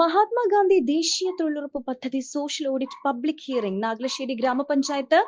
മഹാത്മാഗാന്ധി ദേശീയ തൊഴിലുറപ്പ് പദ്ധതി social audit public hearing Nagalassery ഗ്രാമപഞ്ചായത്ത്.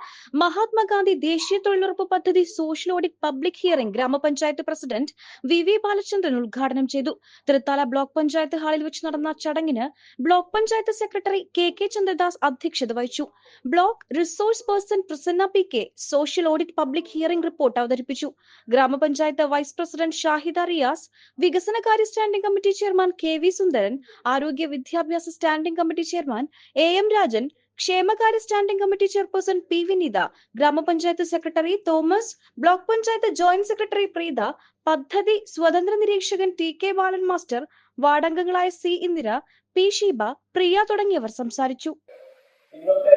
മഹാത്മാഗാന്ധി ദേശീയ തൊഴിലുറപ്പ് പദ്ധതി സോഷ്യൽ ഓഡിറ്റ് പബ്ലിക് ഹിയറിംഗ് ഗ്രാമപഞ്ചായത്ത് പ്രസിഡന്റ് വി വി ബാലചന്ദ്രൻ ഉദ്ഘാടനം ചെയ്തു. തൃത്താല ബ്ലോക്ക് പഞ്ചായത്ത് ഹാളിൽ വെച്ച് നടന്ന ചടങ്ങിന് block panchayat secretary K K Chandradas അധ്യക്ഷത വഹിച്ചു. Block resource person Prasanna P K social audit public hearing report അവതരിപ്പിച്ചു. ഗ്രാമപഞ്ചായത്ത് വൈസ് പ്രസിഡന്റ് ഷാഹിദ റിയാസ് വികസനകാര്യ standing committee chairman K V Sundaran ആരോഗ്യ വിദ്യാഭ്യാസ standing committee chairman A M Rajan ക്ഷേമകാര്യ standing committee chairperson P Vineetha ഗ്രാമപഞ്ചായത്ത് secretary Thomas block panchayat joint secretary Preetha പദ്ധതി സ്വതന്ത്ര നിരീക്ഷകൻ ടി കെ ബാലൻ മാസ്റ്റർ വാർഡംഗങ്ങളായ സി ഇന്ദിര പി ഷീബ പ്രിയ തുടങ്ങിയവർ സംസാരിച്ചു. ഇന്നത്തെ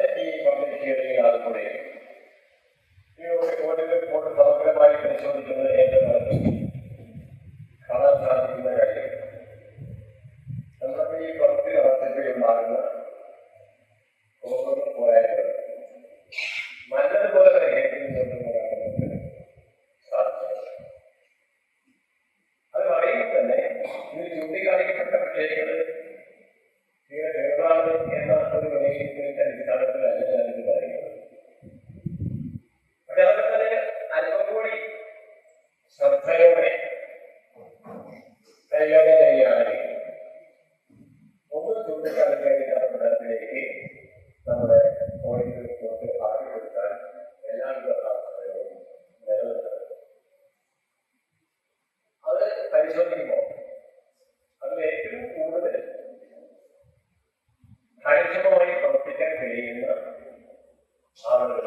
പരിശോധിക്കുമ്പോൾ അതിൽ ഏറ്റവും കൂടുതൽ കാര്യക്ഷമമായി പ്രവർത്തിക്കാൻ കഴിയുന്ന ആളുകൾ